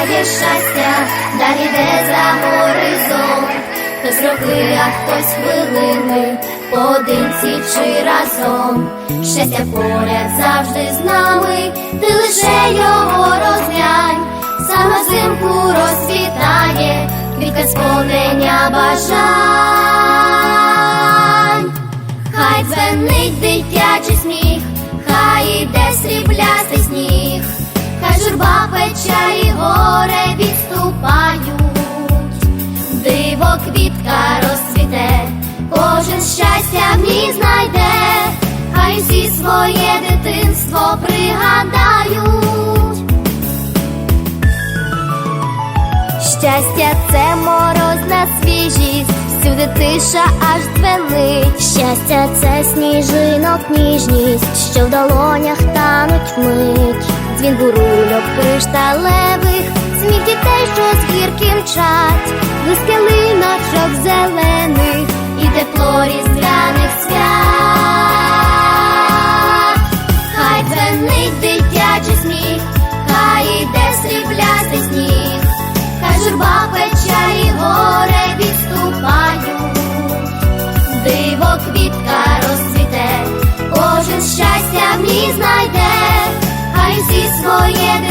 шукає щастя, далі йде за горизонт. Хтось роки, а хтось хвилини, поодинці чи разом. Щастя поряд завжди з нами, ти лише його розглянь, саме взимку розцвітає, квітка сповнення бажань. Хай дзвенить дитячий сміх, журба печалі горе відступають, диво квітка розцвіте, кожен щастя в ній знайде, хай всі своє дитинство пригадають. Щастя це морозна свіжість, всюди тиша аж дзвенить. Щастя це сніжинок ніжність, що в долонях тануть мить. Дзвін бурульок кришталевих, сміх дітей, що з гірки мчать, линочок зелених і тепло різдвяних свят. Хай дзвенить дитячий сміх, хай іде сріблястий сніг, хай журба печалі горе відступають, диво квітка розцвіте, кожен щастя в ній знайде, своє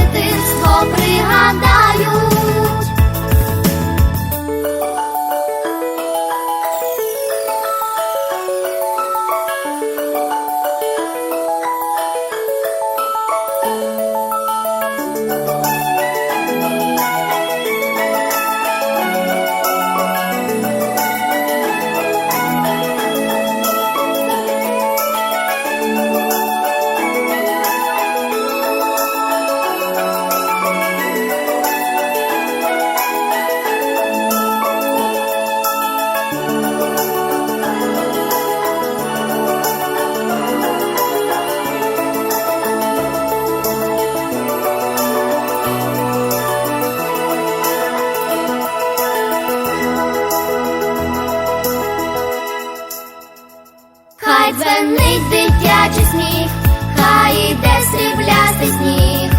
Хай дзвенить дитячий сміх, хай іде сріблястий сніг,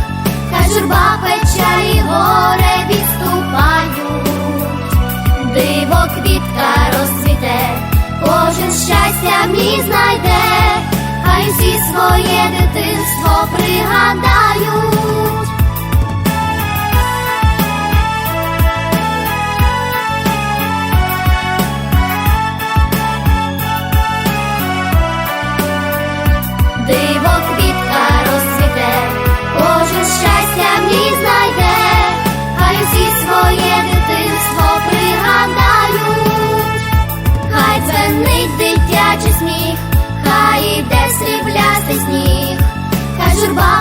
хай журба і горе відступають, диво квітка розцвіте, кожен щастя мій знайде, хай всі своє дитинство пригадають. Хай